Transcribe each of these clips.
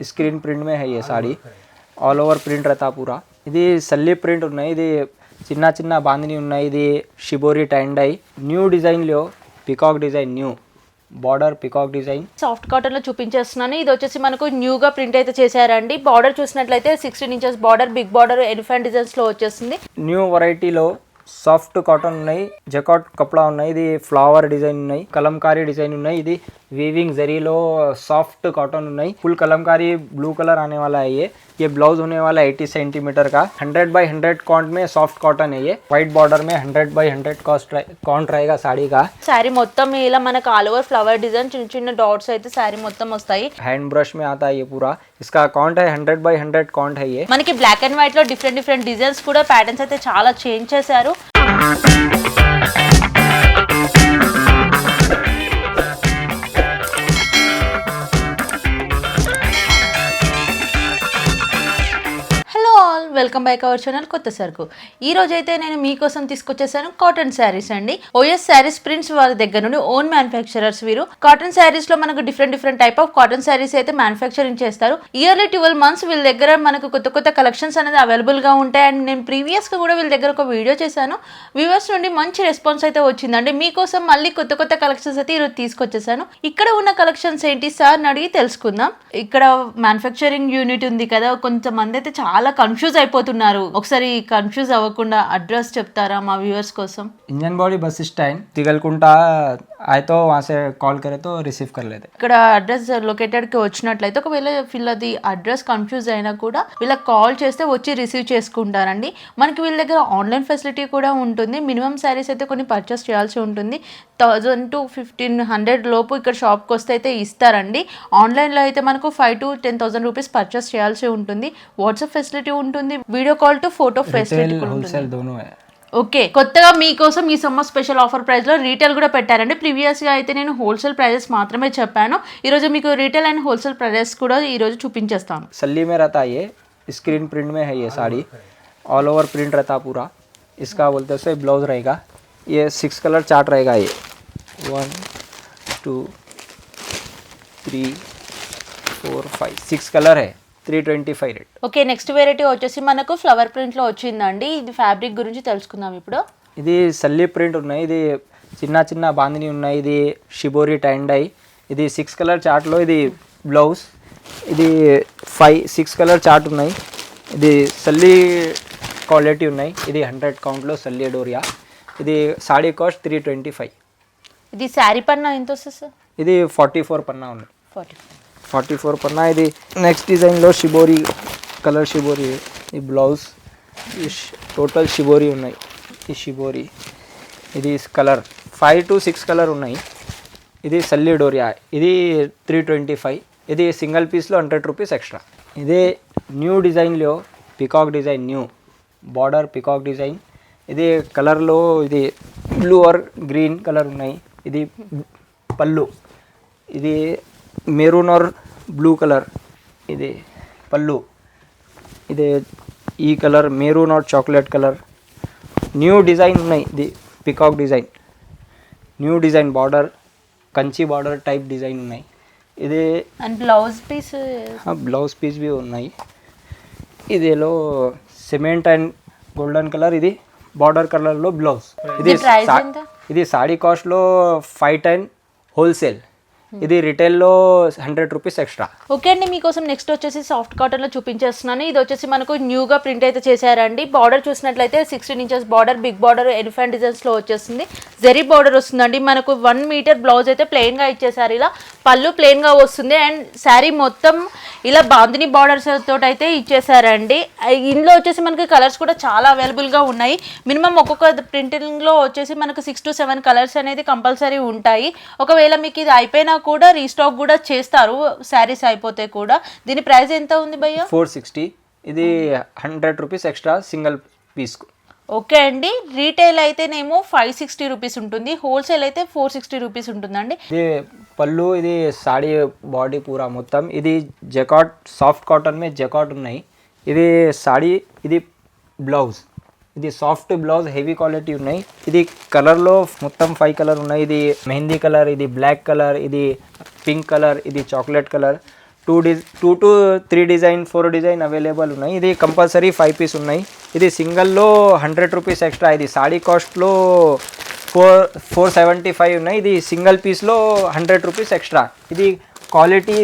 Screen print में है ये साड़ी ఆల్ ఓవర్ ప్రింట్ రతా పూరా ఇది సల్లి ప్రింట్ ఉన్నాయి ఇది చిన్న చిన్న బాందిని ఉన్నాయి ఇది షిబోరి టైండై న్యూ డిజైన్లో peacock design new border peacock design soft cotton లో చూపించేస్తున్నాను ఇది వచ్చేసి మనకు న్యూగా ప్రింట్ అయితే చేశారండి బార్డర్ చూసినట్లయితే sixteen inches border big border elephant designs లో వచ్చేసింది న్యూ వెరైటీలో సాఫ్ట్ కాటన్ ఉన్నాయి జకాట్ కపడా ఉన్నాయి ఇది ఫ్లవర్ డిజైన్ ఉన్నాయి కలంకారీ డిజైన్ ఉన్నాయి ఇది वीविंग जरीलो सॉफ्ट कॉटन ఉన్నాయి फुल कलमकारी ब्लू कलर आने वाला है ये ये ब्लाउज होने वाला है 80 सेंटीमीटर का 100 बाई 100 कॉन्ट में सॉफ्ट कॉटन है ये व्हाइट बॉर्डर में 100 बाई 100 कॉस्ट कॉन्ट रहेगा साड़ी का శారీ మొత్తం ఇలా మనకు ఆల్ ఓవర్ ఫ్లవర్ డిజైన్ చిన్న చిన్న డాట్స్ అయితే శారీ మొత్తం వస్తాయి हैंड ब्रश में आता है ये पूरा इसका कॉन्ट है 100 बाई 100 कॉन्ट है ये మనకి బ్లాక్ అండ్ వైట్ లో డిఫరెంట్ డిఫరెంట్ డిజైన్స్ కూడా ప్యాటర్న్స్ అయితే చాలా చేంజ్ చేశారు Música welcome back our channel కొత్త సరుకు. ఈ రోజు అయితే నేను మీకోసం తీసుకొచ్చేసాను కాటన్ శారీస్ అండి. ఓఎస్ శారీస్ ప్రింట్స్ వాళ్ళ దగ్గర నుండి ఓన్ మ్యానుఫ్యాక్చరర్స్ వీరు. కాటన్ శారీస్లో మనకు different different type of cotton saris అయితే మ్యానుఫ్యాక్చరింగ్ చేస్తారు. ఇయర్లీ ట్వెల్వ్ మంత్స్ వీళ్ళ దగ్గర మనకు కొత్త కొత్త కలెక్షన్స్ అనేది అవైలబుల్గా ఉంటాయి. అండ్ నేను ప్రీవియస్గా కూడా వీళ్ళ దగ్గర ఒక వీడియో చేశాను. వ్యూవర్స్ నుండి మంచి రెస్పాన్స్ అయితే వచ్చిందండి. మీకోసం మళ్ళీ కొత్త కొత్త కలెక్షన్స్ అయితే ఈరోజు తీసుకొచ్చేసాను. ఇక్కడ ఉన్న కలెక్షన్స్ ఏంటి సార్ అని అడిగి తెలుసుకుందాం. ఇక్కడ మ్యానుఫ్యాక్చరింగ్ యూనిట్ ఉంది కదా. కొంతమంది అయితే చాలా కన్ఫ్యూజ్ అయిపోతున్నారు ఒకసారి కన్ఫ్యూజ్ అవ్వకుండా అడ్రస్ చెప్తారా మా వ్యూవర్స్ కోసం engine body bus stand Tigalkunta आए तो वहाँ से कॉल करे तो रिसीव कर लेते ఇక్కడ అడ్రస్ లొకేటెడ్ కి వచ్చినట్లయితే ఒకవేళ వీళ్ళది అడ్రస్ కన్ఫ్యూజ్ అయినా కూడా వీళ్ళకి కాల్ చేస్తే వచ్చి రిసీవ్ చేసుకుంటారండి మనకి వీళ్ళ దగ్గర ఆన్లైన్ ఫెసిలిటీ కూడా ఉంటుంది మినిమం శారీస్ అయితే కొన్ని పర్చేస్ చేయాల్సి ఉంటుంది థౌజండ్ టు ఫిఫ్టీన్ హండ్రెడ్ లోపు ఇక్కడ షాప్కి వస్తే అయితే ఇస్తారండి ఆన్లైన్లో అయితే మనకు five to ten thousand rupees purchase చేయాల్సి ఉంటుంది వాట్సాప్ ఫెసిలిటీ ఉంటుంది video call to photo facility retail కూడా ఉంటుంది होलसेल दोनों है ఓకే కొత్తగా మీకోసం ఈ సమ్మర్ స్పెషల్ ఆఫర్ ప్రైస్లో రీటైల్ కూడా పెట్టారండి ప్రీవియస్గా అయితే నేను హోల్సేల్ ప్రైజెస్ మాత్రమే చెప్పాను ఈరోజు మీకు రీటైల్ అండ్ హోల్సేల్ ప్రైజెస్ కూడా ఈరోజు చూపించేస్తాను सल्ली में रहता है ये स्क्रीन प्रिंट में है ये साड़ी ऑल ओवर प्रिंट रहता पूरा इसका बोलते हैं ब्लाउज रहेगा ये सिक्स कलर चार्ट रहेगा ये one two three four five six colour है three twenty five rate. Okay next variety వచ్చేసి మనకు ఫ్లవర్ ప్రింట్లో వచ్చిందండి. ఇది ఫ్యాబ్రిక్ గురించి తెలుసుకుందాం ఇప్పుడు. ఇది సల్లి ప్రింట్ ఉన్నాయి. ఇది చిన్న చిన్న బాందిని ఉన్నాయి. ఇది షిబోరి టైండై. ఇది సిక్స్ కలర్ చార్ట్లో ఇది బ్లౌజ్. ఇది ఫైవ్ సిక్స్ కలర్ చార్ట్ ఉన్నాయి. ఇది సల్లి క్వాలిటీ ఉన్నాయి. ఇది హండ్రెడ్ కౌంట్లో సల్లి డోరియా. ఇది sari cost three twenty five. ఇది శారీ పన్నా ఎంత వస్తుంది సార్? ఇది ఫార్టీ ఫోర్ పన్నా ఉన్నాయి ఫార్టీ ఫార్టీ ఫోర్ పన్నా. ఇది నెక్స్ట్ డిజైన్లో షిబోరి కలర్ షిబోరి ఈ బ్లౌజ్ టోటల్ షిబోరి ఉన్నాయి. ఈ షిబోరి ఇది colour five to six colour ఉన్నాయి. ఇది సల్లి డోరియా ఇది త్రీ ట్వంటీ ఫైవ్ ఇది సింగిల్ పీస్లో హండ్రెడ్ రూపీస్ ఎక్స్ట్రా ఇదే న్యూ డిజైన్లో peacock design new border peacock design ఇది కలర్లో ఇది బ్లూ ఆర్ గ్రీన్ కలర్ ఉన్నాయి. ఇది పళ్ళు. ఇది మెరూన్ ఆర్ బ్లూ కలర్? ఇది పళ్ళు. ఇది ఈ colour maroon or chocolate colour. New design ఉన్నాయి. ఇది peacock design. New design border Kanchi border type design ఉన్నాయి. ఇది and blouse piece blouse piece B ఉన్నాయి. ఇదేలో సిమెంట్ అండ్ గోల్డెన్ కలర్ ఇది బార్డర్ కలర్లో బ్లౌజ్ ఇది ఇది? ఇది సాడీ కాస్ట్లో ఫైవ్ టెన్ హోల్సేల్. ఇది రిటైల్లో హండ్రెడ్ రూపీస్ ఎక్స్ట్రా ఓకే అండి మీకోసం నెక్స్ట్ వచ్చేసి సాఫ్ట్ కాటన్లో చూపించేస్తున్నాను. ఇది వచ్చేసి మనకు న్యూగా ప్రింట్ అయితే చేశారండి. బార్డర్ చూసినట్లయితే sixteen inches border big border elephant డిజైన్స్లో వచ్చేసింది. జెరీ బార్డర్ వస్తుందండి. మనకు వన్ మీటర్ బ్లౌజ్ అయితే ప్లెయిన్గా ఇచ్చేసారు ఇలా పళ్ళు ప్లెయిన్గా వస్తుంది. అండ్ శారీ మొత్తం ఇలా బాందిని బార్డర్స్ తోటి అయితే ఇచ్చేసారండి ఇందులో వచ్చేసి మనకి కలర్స్ కూడా చాలా అవైలబుల్గా ఉన్నాయి. మినిమం ఒక్కొక్క ప్రింటింగ్లో వచ్చేసి మనకు సిక్స్ టు సెవెన్ కలర్స్ అనేది కంపల్సరీ ఉంటాయి. ఒకవేళ మీకు ఇది అయిపోయినా కూడా రీస్టాక్ కూడా చేస్తారు. శారీస్ అయిపోతే కూడా. దీని ప్రైస్ ఎంత ఉంది భయ్య? ఫోర్ సిక్స్టీ ఇది హండ్రెడ్ రూపీస్ ఎక్స్ట్రా సింగిల్ పీస్కు ఓకే అండి. రీటైల్ అయితేనేమో ఫైవ్ సిక్స్టీ రూపీస్ ఉంటుంది. హోల్సేల్ అయితే ఫోర్ సిక్స్టీ రూపీస్ ఉంటుందండి. ఇది పళ్ళు ఇది సాడీ బాడీ పూరా మొత్తం. ఇది జకాట్ సాఫ్ట్ కాటన్ మే జకాట్ ఉన్నాయి. ఇది సాడీ ఇది బ్లౌజ్ ఇది సాఫ్ట్ బ్లౌజ్ హెవీ క్వాలిటీ ఉన్నాయి. ఇది కలర్లో మొత్తం ఫైవ్ కలర్ ఉన్నాయి. ఇది మెహందీ కలర్ ఇది బ్లాక్ కలర్ ఇది పింక్ కలర్ ఇది chocolate colour two D two to three design four design available ఉన్నాయి. ఇది కంపల్సరీ ఫైవ్ పీస్ ఉన్నాయి. ఇది సింగిల్లో హండ్రెడ్ రూపీస్ ఎక్స్ట్రా ఇది సాడీ కాస్ట్లో ఫోర్ ఫోర్ సెవెంటీ ఫైవ్ ఉన్నాయి. ఇది సింగిల్ పీస్లో హండ్రెడ్ రూపీస్ ఎక్స్ట్రా ఇది క్వాలిటీ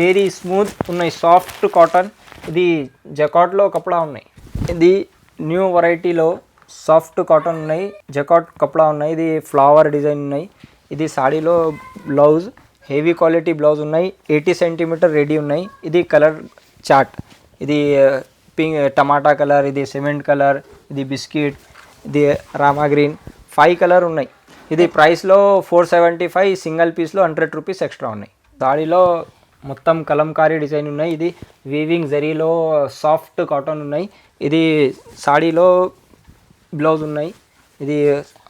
వెరీ స్మూత్ ఉన్నాయి. సాఫ్ట్ కాటన్ ఇది జకాట్లో కపడా ఉన్నాయి. ఇది న్యూ వెరైటీలో సాఫ్ట్ కాటన్ ఉన్నాయి జకాట్ కప్లా ఉన్నాయి ఇది ఫ్లవర్ డిజైన్ ఉన్నాయి. ఇది సాడీలో బ్లౌజ్ హెవీ క్వాలిటీ బ్లౌజ్ ఉన్నాయి ఎయిటీ సెంటీమీటర్ రెడీ ఉన్నాయి. ఇది కలర్ చాట్. ఇది పింక్ టమాటా కలర్ ఇది సిమెంట్ కలర్ ఇది బిస్కెట్ ఇది రామా గ్రీన్. ఫైవ్ కలర్ ఉన్నాయి. ఇది ప్రైస్లో ఫోర్ సెవెంటీ ఫైవ్ సింగిల్ పీస్లో హండ్రెడ్ రూపీస్ ఎక్స్ట్రా ఉన్నాయి. సాడీలో मोतम कलमकारी डिजन उदी वीविंग जरी साफ्ट काटन उदी साड़ी ब्लौज उदी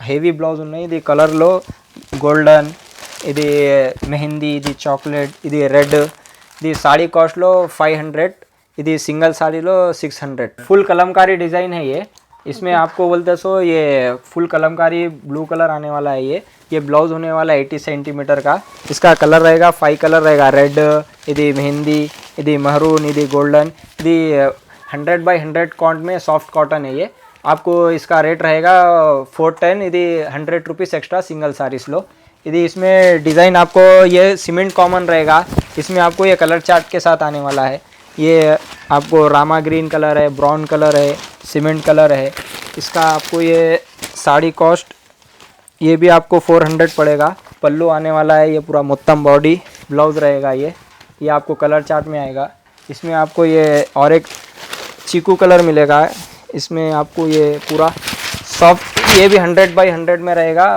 हेवी ब्लौज उदी कलर गोल इधी मेहंदी इधी चाकलैट इधी रेड इध साड़ी कास्ट फाइव हंड्रेड इधी single sari six hundred full Kalamkari design है ये इसमें आपको बोलते सो ये फुल कलमकारी ब्लू कलर आने वाला है ये ये ब्लाउज होने वाला 80 सेंटीमीटर का। इसका कलर रहेगा फाइव कलर रहेगा रेड यदि मेहंदी यदि महरून यदि गोल्डन यदि हंड्रेड बाई हंड्रेड कॉन्ट में सॉफ्ट कॉटन है ये। आपको इसका रेट रहेगा फोर टेन यदि hundred rupees extra single sari slow यदि इसमें डिज़ाइन आपको ये सीमेंट कॉमन रहेगा। इसमें आपको ये कलर चार्ट के साथ आने वाला है। ये आपको रामा ग्रीन कलर है ब्राउन कलर है सीमेंट कलर है। इसका आपको ये साड़ी कॉस्ट ये भी आपको 400 पड़ेगा। पल्लू आने वाला है, ये पूरा मोत्तम बॉडी ब्लाउज रहेगा ये। ये आपको कलर चार्ट में आएगा। इसमें आपको ये और एक चीकू कलर मिलेगा। इसमें आपको ये पूरा सॉफ्ट ये भी 100 बाई 100 में रहेगा।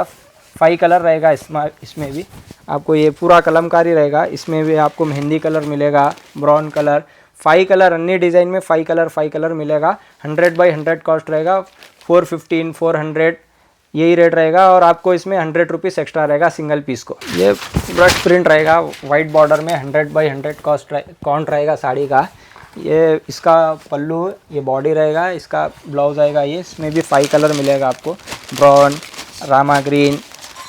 फाइव कलर रहेगा इसमें इसमें भी। आपको ये पूरा कलमकारी रहेगा। इसमें भी आपको मेहंदी कलर मिलेगा ब्राउन कलर फाइव कलर अन्य डिज़ाइन में फाइव कलर फाइव कलर मिलेगा। हंड्रेड बाई हंड्रेड कॉस्ट रहेगा। फोर फिफ्टीन फोर हंड्रेड यही रेट रहेगा और आपको इसमें हंड्रेड रुपीज़ एक्स्ट्रा रहेगा सिंगल पीस को। ये ब्रश प्रिंट रहेगा वाइट बॉर्डर में hundred by hundred cost count रहेगा साड़ी का। ये इसका पल्लू ये बॉडी रहेगा इसका ब्लाउज आएगा ये इसमें भी फाइव कलर मिलेगा आपको। Brown Rama green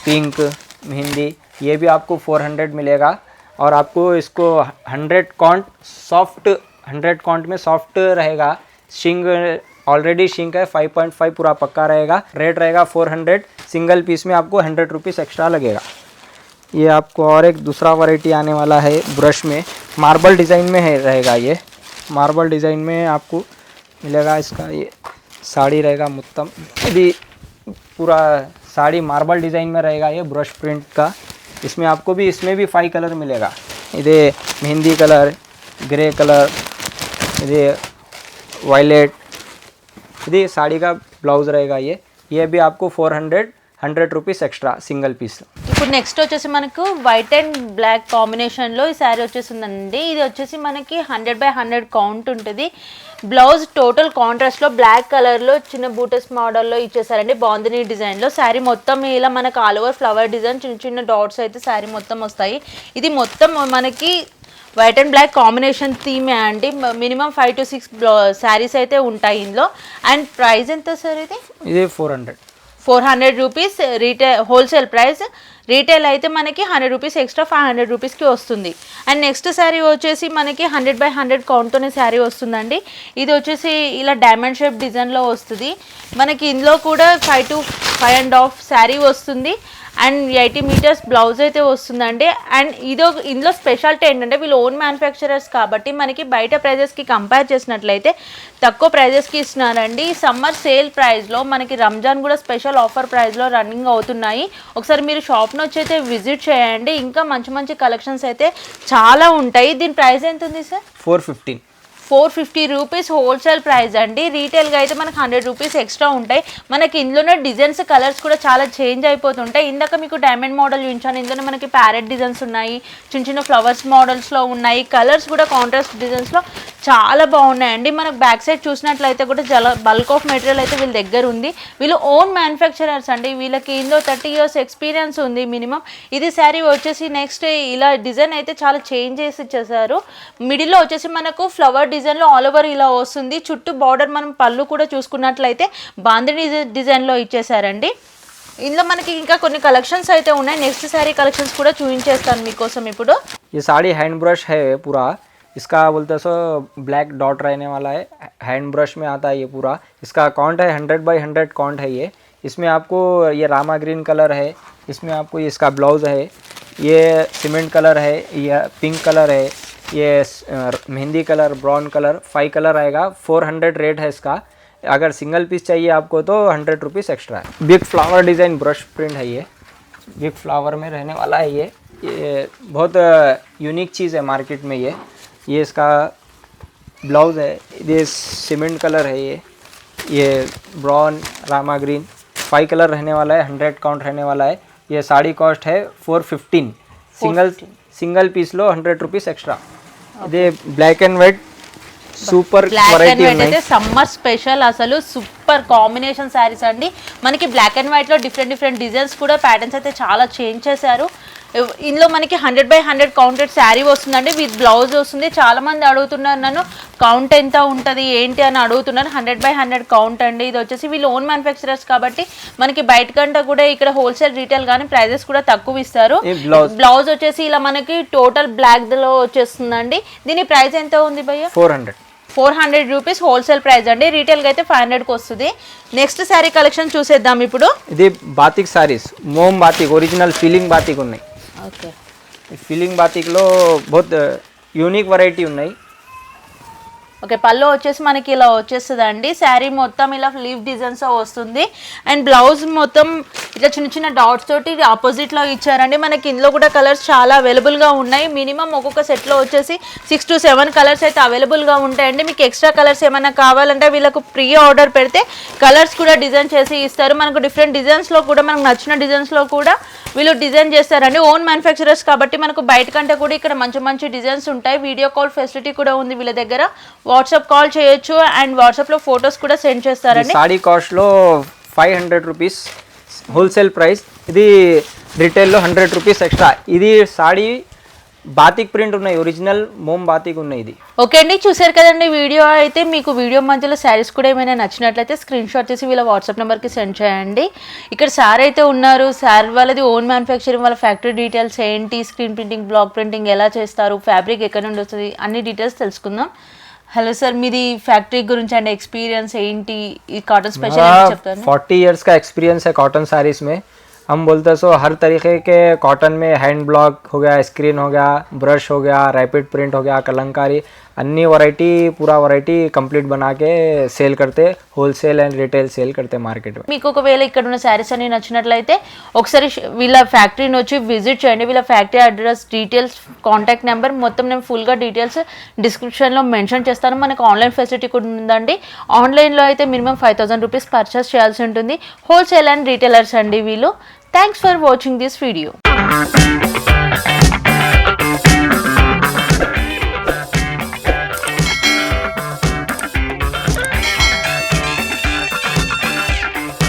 pink mehndi ये भी आपको फोर हंड्रेड मिलेगा। और आपको इसको hundred count soft hundred count में सॉफ्ट रहेगा। शिंग ऑलरेडी शिंक है 5.5 पूरा पक्का रहेगा। रेट रहेगा 400 सिंगल पीस में आपको हंड्रेड रुपीज़ एक्स्ट्रा लगेगा। ये आपको और एक दूसरा वराइटी आने वाला है ब्रश में। मार्बल डिज़ाइन में है, रहेगा ये। मार्बल डिज़ाइन में आपको मिलेगा इसका ये साड़ी रहेगा मुत्तम। यदि पूरा साड़ी मार्बल डिज़ाइन में रहेगा ये ब्रश प्रिंट का। इसमें आपको भी, इसमें भी फाइव कलर मिलेगा। इधे मेहंदी कलर ग्रे कलर इधे वायलेट ఇది साड़ी का ब्लाउज रहेगा ये ये भी आपको four hundred hundred rupees extra single piece ఇప్పుడు నెక్స్ట్ వచ్చేసి మనకు వైట్ అండ్ బ్లాక్ కాంబినేషన్లో ఈ శారీ వచ్చేసిందండి ఇది వచ్చేసి మనకి హండ్రెడ్ బై హండ్రెడ్ కౌంట్ ఉంటుంది బ్లౌజ్ టోటల్ కాంట్రాస్ట్లో బ్లాక్ కలర్లో చిన్న బూటస్ మోడల్లో ఇచ్చేసారండి బాందిని డిజైన్లో శారీ మొత్తం ఇలా మనకు ఆల్ ఓవర్ ఫ్లవర్ డిజైన్ చిన్న చిన్న డాట్స్ అయితే శారీ మొత్తం వస్తాయి ఇది మొత్తం మనకి వైట్ అండ్ బ్లాక్ కాంబినేషన్ థీమే అండి. Minimum five to six saris అయితే ఉంటాయి ఇందులో. అండ్ ప్రైస్ ఎంత సార్ ఇది? ఇది four hundred. Four hundred rupees retail wholesale price. Retail అయితే మనకి hundred rupees extra five hundred రూపీస్కి వస్తుంది. అండ్ నెక్స్ట్ శారీ వచ్చేసి మనకి హండ్రెడ్ బై హండ్రెడ్ కౌంట్తోనే శారీ వస్తుందండి. ఇది వచ్చేసి ఇలా డైమండ్ షేప్ డిజైన్లో వస్తుంది. మనకి ఇందులో కూడా five to five and half sari వస్తుంది. అండ్ ఎయిటీ మీటర్స్ బ్లౌజ్ అయితే వస్తుందండి. అండ్ ఇదో ఇందులో స్పెషాలిటీ ఏంటంటే వీళ్ళు ఓన్ మ్యానుఫ్యాక్చరర్స్ కాబట్టి మనకి బయట ప్రైజెస్కి కంపేర్ చేసినట్లయితే తక్కువ ప్రైజెస్కి ఇస్తున్నారండి. సమ్మర్ సేల్ ప్రైస్లో మనకి రంజాన్ కూడా స్పెషల్ ఆఫర్ ప్రైస్లో రన్నింగ్ అవుతున్నాయి. ఒకసారి మీరు షాప్ను వచ్చి అయితే విజిట్ చేయండి. ఇంకా మంచి మంచి కలెక్షన్స్ అయితే చాలా ఉంటాయి. దీని ప్రైస్ ఎంత ఉంది sir four fifteen four fifty rupees wholesale price అండి. రీటైల్గా అయితే మనకు హండ్రెడ్ రూపీస్ ఎక్స్ట్రా ఉంటాయి. మనకి ఇందులోనే డిజైన్స్ కలర్స్ కూడా చాలా చేంజ్ అయిపోతుంటాయి. ఇందాక మీకు డైమండ్ మోడల్ చూపించాను. ఇందులో మనకి ప్యారెట్ డిజైన్స్ ఉన్నాయి. చిన్న చిన్న ఫ్లవర్స్ మోడల్స్లో ఉన్నాయి. కలర్స్ కూడా కాంట్రాస్ట్ డిజైన్స్లో చాలా బాగున్నాయండి. మనకు బ్యాక్ సైడ్ చూసినట్లయితే కూడా జల బల్క్ ఆఫ్ మెటీరియల్ అయితే వీళ్ళ దగ్గర ఉంది. వీళ్ళు ఓన్ మ్యానుఫ్యాక్చరర్స్ అండి. వీళ్ళకి ఇందులో థర్టీ ఇయర్స్ ఎక్స్పీరియన్స్ ఉంది మినిమం ఇది శారీ వచ్చేసి నెక్స్ట్ ఇలా డిజైన్ అయితే చాలా చేంజ్ చేసి ఇచ్చేసారు మిడిల్లో వచ్చేసి మనకు ఫ్లవర్ డిజైన్లో ఆల్ ఓవర్ ఇలా వస్తుంది చుట్టూ బార్డర్ మనం పళ్ళు కూడా చూసుకున్నట్లయితే బాందిని డిజైన్లో ఇచ్చేసారండి ఇందులో మనకి ఇంకా కొన్ని కలెక్షన్స్ అయితే ఉన్నాయి నెక్స్ట్ శారీ కలెక్షన్స్ కూడా చూపించేస్తాను మీకోసం ఇప్పుడు ये साड़ी हैंड ब्रश है पूरा इसका बोलते सो ब्लैक डॉट रहने वाला है हैंड ब्रश में आता है ये पूरा इसका अकाउंट है हंड्रेड बाई हंड्रेड काउंट है ये इसमें आपको ये रामा ग्रीन कलर है इसमें आपको ये इसका ब्लाउज है ये सीमेंट कलर है ये पिंक कलर है ये mehndi colour brown colour five colour आएगा। फोर हंड्रेड रेट है इसका। अगर सिंगल पीस चाहिए आपको तो हंड्रेड रुपीज़ एक्स्ट्रा है। Big flower design brush print है ये। बिग फ्लावर में रहने वाला है ये। ये बहुत यूनिक चीज़ है मार्केट में ये। ये इसका ब्लाउज है। ये सीमेंट कलर है ये। ये brown Rama green five colour रहने वाला है। हंड्रेड काउंट रहने वाला है। ये साड़ी कॉस्ट है four fifteen single single piece लो हंड्रेड रुपीस एक्स्ट्रा ఇది black and white super black and white అయితే సమ్మర్ స్పెషల్ అసలు సూపర్ కాంబినేషన్ శారీస్ అండి. మనకి బ్లాక్ అండ్ వైట్లో డిఫరెంట్ డిఫరెంట్ డిజైన్స్ కూడా ప్యాటర్న్స్ అయితే చాలా చేంజ్ చేశారు. ఇందులో మనకి hundred by hundred counted sari వస్తుందండి. విత్ బ్లౌజ్ వస్తుంది. చాలా మంది అడుగుతున్నారు నన్ను కౌంట్ ఎంత ఉంటుంది? ఏంటి? అని అడుగుతున్నారు. హండ్రెడ్ బై హండ్రెడ్ కౌంట్ అండి. ఇది వచ్చేసి వీళ్ళు ఓన్ మ్యానుఫ్యాక్చరర్స్ కాబట్టి మనకి బయట కంటే కూడా ఇక్కడ హోల్సేల్ రీటైల్ కానీ ప్రైజెస్ కూడా తక్కువ ఇస్తారు. బ్లౌజ్. వచ్చేసి ఇలా మనకి టోటల్ బ్లాక్లో వచ్చేస్తుందండి. దీని ప్రైస్ ఎంత ఉంది భయ్య? Four hundred four hundred rupees wholesale price అండి. రీటైల్గా అయితే ఫైవ్ హండ్రెడ్కి వస్తుంది. నెక్స్ట్ శారీ కలెక్షన్ చూసేద్దాం ఇప్పుడు. ఇది బాతిక్ సారీస్ మోమ్ బాతిక్ ఒరిజినల్ ఫీలింగ్ బాతిక్ ఉన్నాయి. ఓకే. ఫీలింగ్ బాతిక్లో బహుత్ యూనిక్ uh, వెరైటీ ఉన్నాయి. ఓకే పళ్ళు వచ్చేసి మనకి ఇలా వచ్చేస్తుంది అండి శారీ మొత్తం ఇలా లీవ్ డిజైన్స్ వస్తుంది. అండ్ బ్లౌజ్ మొత్తం ఇట్లా చిన్న చిన్న డాట్స్ తోటి ఆపోజిట్లో ఇచ్చారండి. మనకి ఇందులో కూడా కలర్స్ చాలా అవైలబుల్గా ఉన్నాయి. మినిమం ఒక్కొక్క సెట్లో వచ్చేసి సిక్స్ టు సెవెన్ కలర్స్ అయితే అవైలబుల్గా ఉంటాయండి. మీకు ఎక్స్ట్రా కలర్స్ ఏమైనా కావాలంటే వీళ్ళకు ప్రీ ఆర్డర్ పెడితే కలర్స్ కూడా డిజైన్ చేసి ఇస్తారు. మనకు డిఫరెంట్ డిజైన్స్లో కూడా మనకు నచ్చిన డిజైన్స్లో కూడా వీళ్ళు డిజైన్ చేస్తారండి. ఓన్ మ్యానుఫ్యాక్చరర్స్ కాబట్టి మనకు బయట కంటే కూడా ఇక్కడ మంచి మంచి డిజైన్స్ ఉంటాయి. వీడియో కాల్ ఫెసిలిటీ కూడా ఉంది వీళ్ళ దగ్గర. వాట్సాప్ కాల్ చేయొచ్చు అండ్ వాట్సాప్లో ఫొటోస్ కూడా సెండ్ చేస్తారండి సాడీ కాస్ట్లో five hundred rupees wholesale price. ఇది రిటైల్లో హండ్రెడ్ రూపీస్ ఎక్స్ట్రా. ఇది సాడీ బాతిక్ ప్రింట్ ఉన్నాయి ఒరిజినల్ మోమ్ బాతిక్ ఉన్నాయి ఇది. ఓకే అండి చూసారు కదండి వీడియో. అయితే మీకు వీడియో మధ్యలో శారీస్ కూడా ఏమైనా నచ్చినట్లయితే స్క్రీన్ షాట్ తీసి వీళ్ళ వాట్సాప్ నెంబర్కి సెండ్ చేయండి. ఇక్కడ సార్ అయితే ఉన్నారు. సార్ వాళ్ళది ఓన్ మ్యానుఫ్యాక్చరింగ్ వాళ్ళ ఫ్యాక్టరీ డీటెయిల్స్ ఏంటి? స్క్రీన్ ప్రింటింగ్ బ్లాక్ ప్రింటింగ్ ఎలా చేస్తారు? ఫ్యాబ్రిక్ ఎక్కడ నుండి వస్తుంది? అన్ని డీటెయిల్స్ తెలుసుకుందాం. హలో సార్ మీది ఫ్యాక్టరీ గురించి అండ్ ఎక్స్పీరియన్స్ ఏంటి ఈ కాటన్ స్పెషల్ ఏంటి చెప్తాను फोर्टी इयर्स का एक्सपीरियंस है कॉटन साड़ीज में हम बोलते सो हर तरीके के कॉटन में हैंड ब्लॉक हो गया स्क्रीन हो गया ब्रश हो गया रैपिड प्रिंट हो गया कलंकारी अन्य वैरायटी पूरा वैरायटी कंप्लीट बना के सेल करते wholesale and retail sale market market में మీకు ఒకవేళ ఇక్కడ ఉన్న శారీస్ అన్ని నచ్చినట్లయితే ఒకసారి ష- వీళ్ళ ఫ్యాక్టరీని వచ్చి విజిట్ చేయండి వీళ్ళ factory address details contact number మొత్తం నేను ఫుల్గా డీటెయిల్స్ డిస్క్రిప్షన్లో మెన్షన్ చేస్తాను మనకు ఆన్లైన్ ఫెసిలిటీ కూడా ఉందండి ఆన్లైన్లో అయితే minimum five thousand rupees purchase చేయాల్సి ఉంటుంది హోల్సేల్ అండ్ రీటైలర్స్ అండి వీళ్ళు thanks for watching this video